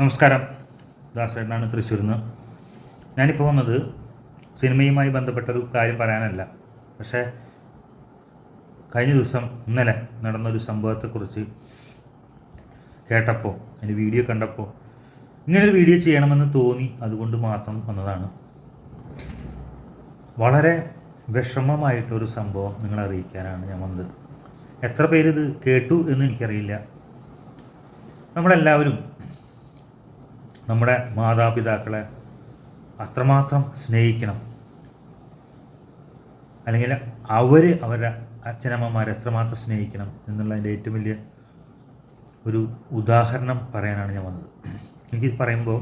നമസ്കാരം. ദാസേട്ടനാണ് തൃശ്ശൂരിൽ നിന്ന് ഞാനിപ്പോൾ വന്നത് സിനിമയുമായി ബന്ധപ്പെട്ടൊരു കാര്യം പറയാനല്ല. പക്ഷേ കഴിഞ്ഞ ദിവസം ഇന്നലെ നടന്നൊരു സംഭവത്തെക്കുറിച്ച് കേട്ടപ്പോൾ അതിന്റെ വീഡിയോ കണ്ടപ്പോൾ ഇങ്ങനൊരു വീഡിയോ ചെയ്യണമെന്ന് തോന്നി അതുകൊണ്ട് മാത്രം വന്നതാണ്. വളരെ വിഷമമായിട്ടൊരു സംഭവം നിങ്ങളെ അറിയിക്കാനാണ് ഞാൻ വന്നത്. എത്ര പേരിത് കേട്ടു എന്ന് എനിക്കറിയില്ല. നമ്മളെല്ലാവരും നമ്മുടെ മാതാപിതാക്കളെ അത്രമാത്രം സ്നേഹിക്കണം. അല്ലെങ്കിൽ അവർ അവരുടെ അച്ഛനമ്മമാരെ എത്രമാത്രം സ്നേഹിക്കണം എന്നുള്ളതിന്റെ ഏറ്റവും വലിയ ഒരു ഉദാഹരണം പറയാനാണ് ഞാൻ വന്നത്. എനിക്ക് പറയുമ്പോൾ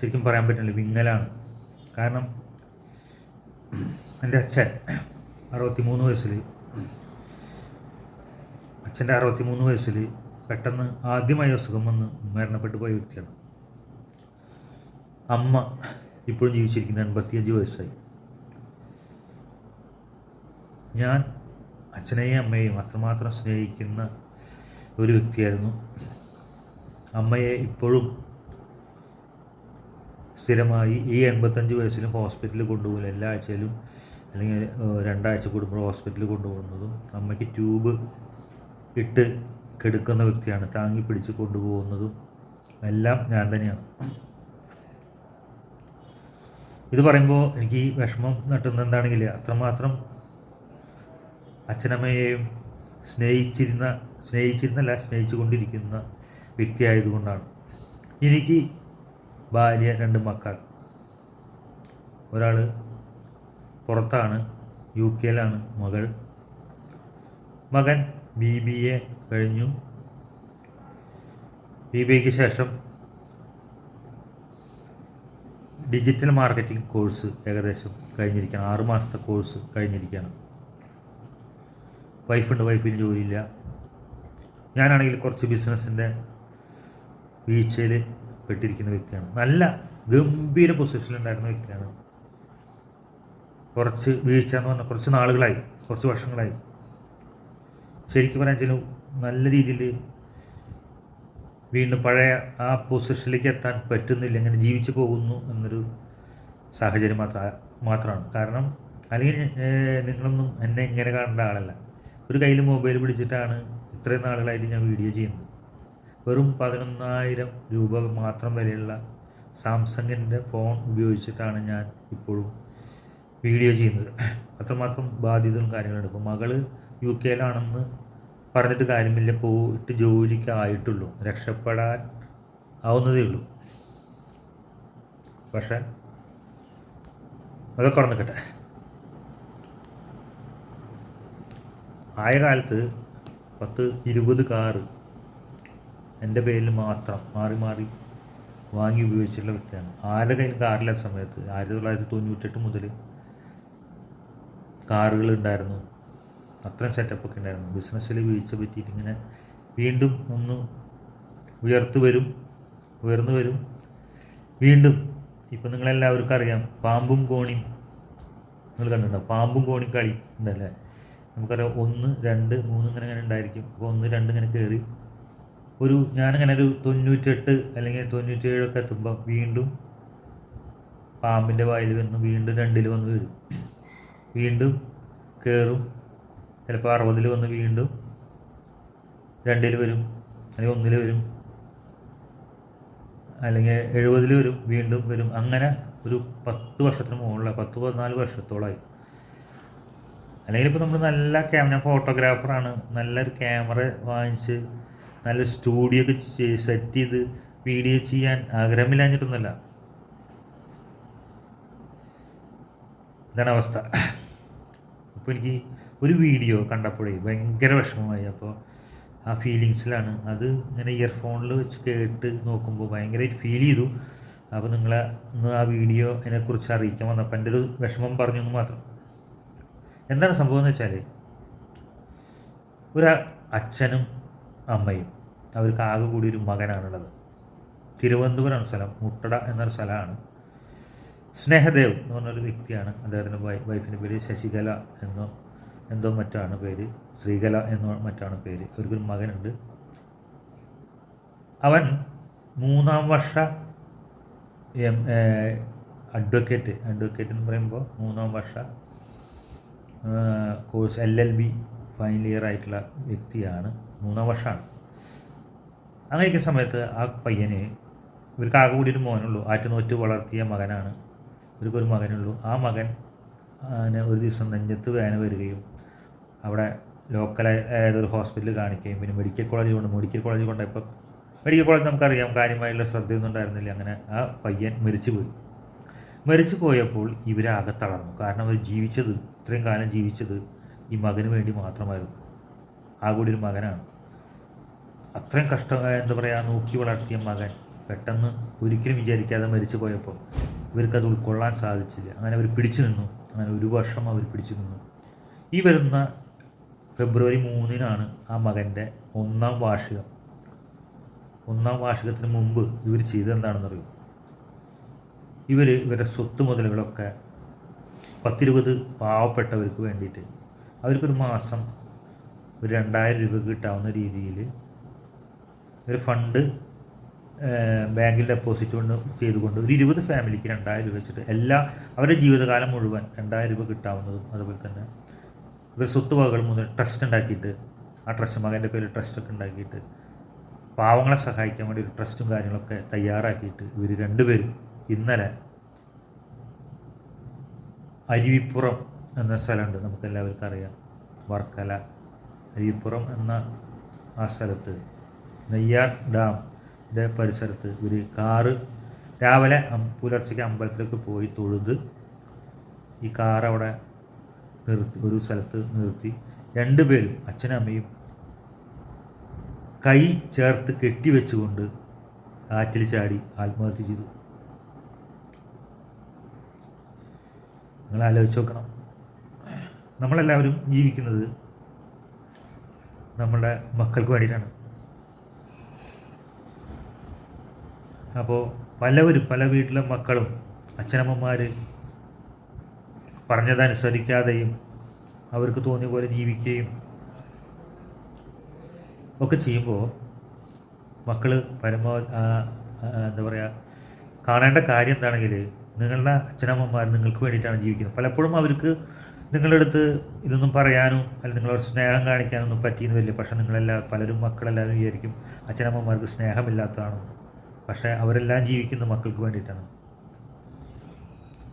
ശരിക്കും പറയാൻ പറ്റില്ല വിങ്ങലാണ്. കാരണം എന്റെ അച്ഛൻ അറുപത്തി മൂന്ന് വയസ്സിൽ അച്ഛന്റെ അറുപത്തി മൂന്ന് വയസ്സിൽ പെട്ടെന്ന് ആദ്യമായി അസുഖം വന്ന് മരണപ്പെട്ടു പോയ വ്യക്തിയാണ്. അമ്മ ഇപ്പോഴും ജീവിച്ചിരിക്കുന്ന എൺപത്തിയഞ്ച് വയസ്സായി. ഞാൻ അച്ഛനെയും അമ്മയെയും അത്രമാത്രം സ്നേഹിക്കുന്ന ഒരു വ്യക്തിയായിരുന്നു. അമ്മയെ ഇപ്പോഴും സ്ഥിരമായി ഈ എൺപത്തഞ്ച് വയസ്സിലും ഹോസ്പിറ്റലിൽ കൊണ്ടുപോകുന്നു എല്ലാ ആഴ്ചയിലും അല്ലെങ്കിൽ രണ്ടാഴ്ച കൂടുമ്പോൾ ഹോസ്പിറ്റലിൽ കൊണ്ടുപോകുന്നതും അമ്മയ്ക്ക് ട്യൂബ് ഇട്ട് കെടുക്കുന്ന വ്യക്തിയാണ് താങ്ങി പിടിച്ച് കൊണ്ടുപോകുന്നതും എല്ലാം ഞാൻ തന്നെയാണ്. ഇത് പറയുമ്പോൾ എനിക്ക് ഈ വിഷമം നട്ടുന്ന എന്താണെങ്കിൽ അത്രമാത്രം അച്ഛനമ്മയെയും സ്നേഹിച്ചിരുന്ന സ്നേഹിച്ചിരുന്നല്ല സ്നേഹിച്ചു കൊണ്ടിരിക്കുന്ന വ്യക്തിയായതുകൊണ്ടാണ്. എനിക്ക് ഭാര്യ രണ്ട് മക്കൾ. ഒരാൾ പുറത്താണ് യു കെയിലാണ് മകൾ. മകൻ ബി ബി എ കഴിഞ്ഞു. ബി ബി എക്ക് ശേഷം ഡിജിറ്റൽ മാർക്കറ്റിംഗ് കോഴ്സ് ഏകദേശം കഴിഞ്ഞിരിക്കുകയാണ് ആറ് മാസത്തെ കോഴ്സ് കഴിഞ്ഞിരിക്കുകയാണ് വൈഫുണ്ട് വൈഫിന് ജോലിയില്ല. ഞാനാണെങ്കിൽ കുറച്ച് ബിസിനസ്സിന്റെ വീഴ്ചയിൽ പെട്ടിരിക്കുന്ന വ്യക്തിയാണ്. നല്ല ഗംഭീര പൊസിഷനിലുണ്ടായിരുന്ന വ്യക്തിയാണ്. കുറച്ച് വീഴ്ച എന്ന് പറഞ്ഞാൽ കുറച്ച് നാളുകളായി. കുറച്ച് വർഷങ്ങളായി. ശരിക്കും പറയാൻ വെച്ചാൽ നല്ല രീതിയിൽ വീണ്ടും പഴയ ആ പൊസിഷനിലേക്ക് എത്താൻ പറ്റുന്നില്ല ഇങ്ങനെ ജീവിച്ചു പോകുന്നു എന്നൊരു സാഹചര്യം മാത്ര മാത്രമാണ്. കാരണം അല്ലെങ്കിൽ നിങ്ങളൊന്നും എന്നെ ഇങ്ങനെ കാണേണ്ട ആളല്ല. ഒരു കയ്യിൽ മൊബൈൽ പിടിച്ചിട്ടാണ് ഇത്രയും നാളുകളായിട്ട് ഞാൻ വീഡിയോ ചെയ്യുന്നത്. വെറും പതിനൊന്നായിരം രൂപ മാത്രം വിലയുള്ള സാംസങ്ങിന്റെ ഫോൺ ഉപയോഗിച്ചിട്ടാണ് ഞാൻ ഇപ്പോഴും വീഡിയോ ചെയ്യുന്നത്. അത്രമാത്രം ബാധ്യതകളും കാര്യങ്ങളുണ്ട്. ഇപ്പോൾ മകൾ യു കെയിലാണെന്ന് പറഞ്ഞിട്ട് കാര്യമില്ല. പോയിട്ട് ജോലിക്ക് ആയിട്ടുള്ളൂ. രക്ഷപ്പെടാൻ ആവുന്നതേ ഉള്ളൂ. പക്ഷേ അതൊക്കെ അവിടെ നിൽക്കട്ടെ. ആയ കാലത്ത് പത്ത് ഇരുപത് കാറ് എന്റെ പേരിൽ മാത്രം മാറി മാറി വാങ്ങി ഉപയോഗിച്ചിട്ടുള്ള വ്യക്തിയാണ്. ആരുടെ കയ്യിൽ കാറില്ലാത്ത സമയത്ത് ആയിരത്തി തൊള്ളായിരത്തി തൊണ്ണൂറ്റെട്ട് മുതൽ കാറുകൾ ഉണ്ടായിരുന്നു. അത്രയും സെറ്റപ്പൊക്കെ ഉണ്ടായിരുന്നു. ബിസിനസ്സിൽ വീഴ്ച പറ്റിയിട്ട് ഇങ്ങനെ വീണ്ടും ഒന്ന് ഉയർത്തു വരും ഉയർന്നു വരും. വീണ്ടും ഇപ്പം നിങ്ങളെല്ലാവർക്കും അറിയാം പാമ്പും കോണിയും നിങ്ങൾ കണ്ടിട്ടുണ്ടോ? പാമ്പും കോണി കളി ഉണ്ടല്ലേ? നമുക്കറിയാം ഒന്ന് രണ്ട് മൂന്ന് ഇങ്ങനെ ഇങ്ങനെ ഉണ്ടായിരിക്കും. അപ്പോൾ ഒന്ന് രണ്ട് ഇങ്ങനെ കയറി ഒരു ഞാനിങ്ങനെ ഒരു തൊണ്ണൂറ്റെട്ട് അല്ലെങ്കിൽ തൊണ്ണൂറ്റേഴൊക്കെ എത്തുമ്പോൾ വീണ്ടും പാമ്പിന്റെ വായിൽ വന്ന് വീണ്ടും രണ്ടിൽ വന്ന് വരും. വീണ്ടും കയറും ചിലപ്പോൾ അറുപതിൽ വന്ന് വീണ്ടും രണ്ടിൽ വരും അല്ലെങ്കിൽ ഒന്നിൽ വരും അല്ലെങ്കിൽ എഴുപതിൽ വരും വീണ്ടും വരും. അങ്ങനെ ഒരു പത്ത് വർഷത്തിന് മുകളിലാണ് പത്ത് പതിനാല് വർഷത്തോളമായി അല്ലെങ്കിൽ ഇപ്പോൾ നമ്മൾ നല്ല ക്യാമറ ഫോട്ടോഗ്രാഫറാണ് നല്ലൊരു ക്യാമറ വാങ്ങിച്ച് നല്ല സ്റ്റുഡിയോ ഒക്കെ സെറ്റ് ചെയ്ത് വീഡിയോ ചെയ്യാൻ ആഗ്രഹമില്ലാഞ്ഞിട്ടൊന്നുമല്ല. ഇതാണ് അവസ്ഥ. അപ്പോൾ എനിക്ക് ഒരു വീഡിയോ കണ്ടപ്പോഴേ ഭയങ്കര വിഷമമായി. അപ്പോൾ ആ ഫീലിങ്സിലാണ് അത് ഇങ്ങനെ ഇയർഫോണിൽ വെച്ച് കേട്ട് നോക്കുമ്പോൾ ഭയങ്കരമായിട്ട് ഫീൽ ചെയ്തു. അപ്പോൾ നിങ്ങളെ ഇന്ന് ആ വീഡിയോ അതിനെക്കുറിച്ച് അറിയിക്കാൻ വന്നപ്പോൾ എന്റെ ഒരു വിഷമം പറഞ്ഞു എന്ന് മാത്രം. എന്താണ് സംഭവം എന്ന് വെച്ചാൽ ഒരു അച്ഛനും അമ്മയും അവർക്ക് ആകെ കൂടി ഒരു മകനാണുള്ളത്. തിരുവനന്തപുരമാണ് സ്ഥലം മുട്ടട എന്നൊരു സ്ഥലമാണ്. സ്നേഹദേവ് എന്ന് പറഞ്ഞൊരു വ്യക്തിയാണ്. അദ്ദേഹത്തിന്റെ വൈഫിന്റെ പേര് ശശികല എന്നോ എന്തോ മറ്റാണ് പേര്? ശ്രീകല എന്നോ മറ്റാണ് പേര്? അവർക്കൊരു മകനുണ്ട്. അവൻ മൂന്നാം വർഷ എം അഡ്വക്കേറ്റ് അഡ്വക്കേറ്റ് എന്ന് പറയുമ്പോൾ മൂന്നാം വർഷ course L L B final year ആയിട്ടുള്ള വ്യക്തിയാണ്. മൂന്നാം വർഷമാണ് അങ്ങനെയൊക്കെ സമയത്ത് ആ പയ്യന് ഇവർക്ക് ആകെ കൂടി ഒരു മോനുള്ളൂ. ആറ്റുനോറ്റ് വളർത്തിയ മകനാണ്. ഇവർക്കൊരു മകനുള്ളൂ. ആ മകൻ ഒരു ദിവസം നെഞ്ചത്ത് വേന വരികയും അവിടെ ലോക്കലായ ഏതൊരു ഹോസ്പിറ്റലിൽ കാണിക്കുകയും പിന്നെ മെഡിക്കൽ കോളേജ് കൊണ്ട് മെഡിക്കൽ കോളേജ് കൊണ്ട് ഇപ്പം മെഡിക്കൽ കോളേജ് നമുക്കറിയാം കാര്യമായുള്ള ശ്രദ്ധയൊന്നും ഉണ്ടായിരുന്നില്ല. അങ്ങനെ ആ പയ്യൻ മരിച്ചു പോയി മരിച്ചു പോയപ്പോൾ ഇവരാകെ തളർന്നു കാരണം അവർ ജീവിച്ചത് ഇത്രയും കാലം ജീവിച്ചത് ഈ മകന് വേണ്ടി മാത്രമായിരുന്നു. ആ കൂടി ഒരു മകനാണ്. അത്രയും കഷ്ടം എന്താ പറയുക നോക്കി വളർത്തിയ മകൻ പെട്ടെന്ന് ഒരിക്കലും വിചാരിക്കാതെ മരിച്ചു പോയപ്പോൾ ഇവർക്കത് ഉൾക്കൊള്ളാൻ സാധിച്ചില്ല. അങ്ങനെ അവർ പിടിച്ചു നിന്നു. അങ്ങനെ ഒരു വർഷം അവർ പിടിച്ചു നിന്നു. ഈ വരുന്ന ഫെബ്രുവരി മൂന്നിനാണ് ആ മകന്റെ ഒന്നാം വാർഷികം. ഒന്നാം വാർഷികത്തിന് മുമ്പ് ഇവർ ചെയ്തെന്താണെന്നറിയും ഇവർ ഇവരുടെ സ്വത്ത് മുതലുകളൊക്കെ പത്തിരുപത് പാവപ്പെട്ടവർക്ക് വേണ്ടിയിട്ട് അവർക്കൊരു മാസം ഒരു രണ്ടായിരം രൂപ കിട്ടാവുന്ന രീതിയിൽ ഒരു ഫണ്ട് ബാങ്കിൽ ഡെപ്പോസിറ്റ് കൊണ്ട് ചെയ്തുകൊണ്ട് ഒരു ഇരുപത് ഫാമിലിക്ക് രണ്ടായിരം രൂപ വെച്ചിട്ട് എല്ലാ അവരുടെ ജീവിതകാലം മുഴുവൻ രണ്ടായിരം രൂപ കിട്ടാവുന്നതും അതുപോലെ തന്നെ ഇവർ സ്വത്ത് വകകൾ മുതൽ ട്രസ്റ്റ് ഉണ്ടാക്കിയിട്ട് ആ ട്രസ്റ്റ് മകന്റെ പേരിൽ ട്രസ്റ്റൊക്കെ ഉണ്ടാക്കിയിട്ട് പാവങ്ങളെ സഹായിക്കാൻ വേണ്ടി ഒരു ട്രസ്റ്റും കാര്യങ്ങളൊക്കെ തയ്യാറാക്കിയിട്ട് ഇവർ രണ്ടുപേരും ഇന്നലെ അരുവിപ്പുറം എന്ന സ്ഥലമുണ്ട്. നമുക്ക് എല്ലാവർക്കും അറിയാം. വർക്കല അരുവിപ്പുറം എന്ന ആ സ്ഥലത്ത് നെയ്യാർ ഡാമിന്റെ പരിസരത്ത് ഒരു കാറ് രാവിലെ പുലർച്ചയ്ക്ക് അമ്പലത്തിലേക്ക് പോയി തൊഴുത് ഈ കാർ അവിടെ നിർത്തി ഒരു സ്ഥലത്ത് നിർത്തി. രണ്ടുപേരും അച്ഛനും അമ്മയും കൈ ചേർത്ത് കെട്ടിവെച്ചുകൊണ്ട് ആറ്റിൽ ചാടി ആത്മഹത്യ ചെയ്തു. നിങ്ങൾ ആലോചിച്ച് നോക്കണം. നമ്മളെല്ലാവരും ജീവിക്കുന്നത് നമ്മുടെ മക്കൾക്ക് വേണ്ടിയിട്ടാണ്. അപ്പോൾ പലവരും പല വീട്ടിലെ മക്കളും അച്ഛനമ്മമാർ പറഞ്ഞതനുസരിക്കാതെയും അവർക്ക് തോന്നിയ പോലെ ജീവിക്കുകയും ഒക്കെ ചെയ്യുമ്പോൾ മക്കൾ പരമാവധി എന്താ പറയുക കാണേണ്ട കാര്യം എന്താണെങ്കിൽ നിങ്ങളുടെ അച്ഛനമ്മമാർ നിങ്ങൾക്ക് വേണ്ടിയിട്ടാണ് ജീവിക്കുന്നത്. പലപ്പോഴും അവർക്ക് നിങ്ങളുടെ അടുത്ത് ഇതൊന്നും പറയാനും അല്ലെങ്കിൽ നിങ്ങളോട് സ്നേഹം കാണിക്കാനൊന്നും പറ്റിയെന്ന് വരില്ല. പക്ഷേ നിങ്ങളെല്ലാം പലരും മക്കളെല്ലാവരും വിചാരിക്കും അച്ഛനമ്മമാർക്ക് സ്നേഹമില്ലാത്തതാണ് പക്ഷേ അവരെല്ലാം ജീവിക്കുന്നത് മക്കൾക്ക് വേണ്ടിയിട്ടാണ്.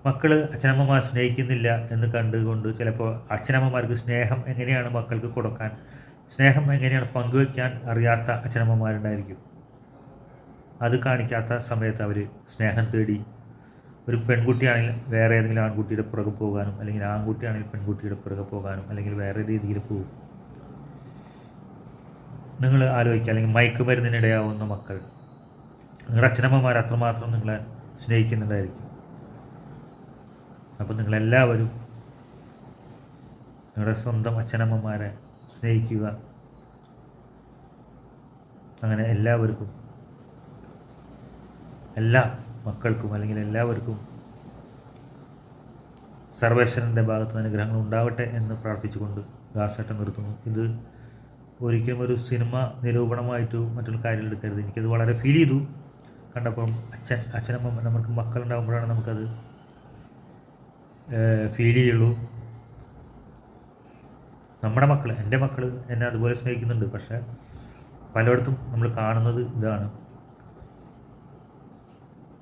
മക്കൾ അച്ഛനമ്മമാർ സ്നേഹിക്കുന്നില്ല എന്ന് കണ്ടുകൊണ്ട് ചിലപ്പോൾ അച്ഛനമ്മമാർക്ക് സ്നേഹം എങ്ങനെയാണ് മക്കൾക്ക് കൊടുക്കാൻ? സ്നേഹം എങ്ങനെയാണ് പങ്കുവയ്ക്കാൻ അറിയാത്ത അച്ഛനമ്മമാരുണ്ടായിരിക്കും. അത് കാണിക്കാത്ത സമയത്ത് അവർ സ്നേഹം തേടി ഒരു പെൺകുട്ടിയാണെങ്കിൽ വേറെ ഏതെങ്കിലും ആൺകുട്ടിയുടെ പുറകെ പോകാനും അല്ലെങ്കിൽ ആൺകുട്ടിയാണെങ്കിൽ പെൺകുട്ടിയുടെ പുറകെ പോകാനും അല്ലെങ്കിൽ വേറെ രീതിയിൽ പോകും. നിങ്ങൾ ആലോചിക്കുക അല്ലെങ്കിൽ മയക്കുമരുന്നിനിടയാവുന്ന മക്കൾ. നിങ്ങളുടെ അച്ഛനമ്മമാർ അത്രമാത്രം നിങ്ങളെ സ്നേഹിക്കുന്നുണ്ടായിരിക്കും. അപ്പം നിങ്ങളെല്ലാവരും നിങ്ങളുടെ സ്വന്തം അച്ഛനമ്മമാരെ സ്നേഹിക്കുക. അങ്ങനെ എല്ലാവർക്കും എല്ലാ മക്കൾക്കും അല്ലെങ്കിൽ എല്ലാവർക്കും സർവേശ്വരന്റെ ഭാഗത്ത് അനുഗ്രഹങ്ങൾ ഉണ്ടാവട്ടെ എന്ന് പ്രാർത്ഥിച്ചുകൊണ്ട് ദാസേട്ടൻ നിർത്തുന്നു. ഇത് ഒരിക്കലും ഒരു സിനിമ നിരൂപണമായിട്ട് മറ്റൊരു കാര്യം എടുക്കരുത്. എനിക്കത് വളരെ ഫീൽ ചെയ്തു. കണ്ടപ്പം അച്ഛൻ അച്ഛനമ്മ നമുക്ക് മക്കളുണ്ടാകുമ്പോഴാണ് നമുക്കത് ഫീൽ ചെയ്യുള്ളൂ. നമ്മുടെ മക്കൾ എന്റെ മക്കൾ എന്നെ അതുപോലെ സ്നേഹിക്കുന്നുണ്ട്. പക്ഷേ പലയിടത്തും നമ്മൾ കാണുന്നത് ഇതാണ്.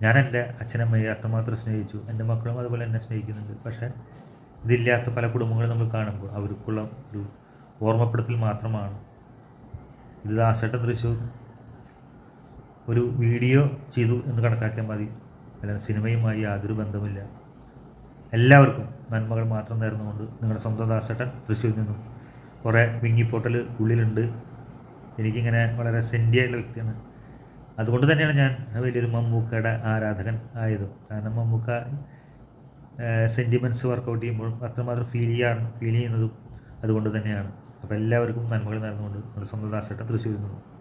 ഞാൻ എന്റെ അച്ഛനമ്മയെ അത്രമാത്രം സ്നേഹിച്ചു. എന്റെ മക്കളും അതുപോലെ എന്നെ സ്നേഹിക്കുന്നുണ്ട്. പക്ഷേ ഇതില്ലാത്ത പല കുടുംബങ്ങളും നമ്മൾ കാണുമ്പോൾ അവർക്കുള്ള ഒരു ഓർമ്മപ്പെടുത്തൽ മാത്രമാണ്. ഇത് ദാസേട്ടൻ തൃശ്ശൂർ ഒരു വീഡിയോ ചെയ്തു എന്ന് കണക്കാക്കിയാൽ മതി. അല്ലെങ്കിൽ സിനിമയുമായി യാതൊരു ബന്ധമില്ല എല്ലാവർക്കും നന്മകൾ മാത്രം നേർന്നുകൊണ്ട് നിങ്ങളുടെ സ്വന്തം ദാസേട്ടൻ തൃശ്ശൂരിൽ നിന്നും കുറേ വിങ്ങിപ്പോട്ടൽ ഉള്ളിലുണ്ട്. എനിക്കിങ്ങനെ വളരെ സെന്റിയായുള്ള വ്യക്തിയാണ്. അതുകൊണ്ട് തന്നെയാണ് ഞാൻ വലിയൊരു മമ്മൂക്കയുടെ ആരാധകൻ ആയതും. കാരണം മമ്മൂക്ക സെന്റിമെന്റ്സ് വർക്കൗട്ട് ചെയ്യുമ്പോൾ അത്രമാത്രം ഫീൽ ചെയ്യാൻ ഫീൽ ചെയ്യുന്നതും അതുകൊണ്ട് തന്നെയാണ്. അപ്പോൾ എല്ലാവർക്കും നന്മകൾ നേർന്നുകൊണ്ട് നമ്മുടെ സ്വന്തം ദാസേട്ടൻ തൃശ്ശൂരിൽ നിന്നും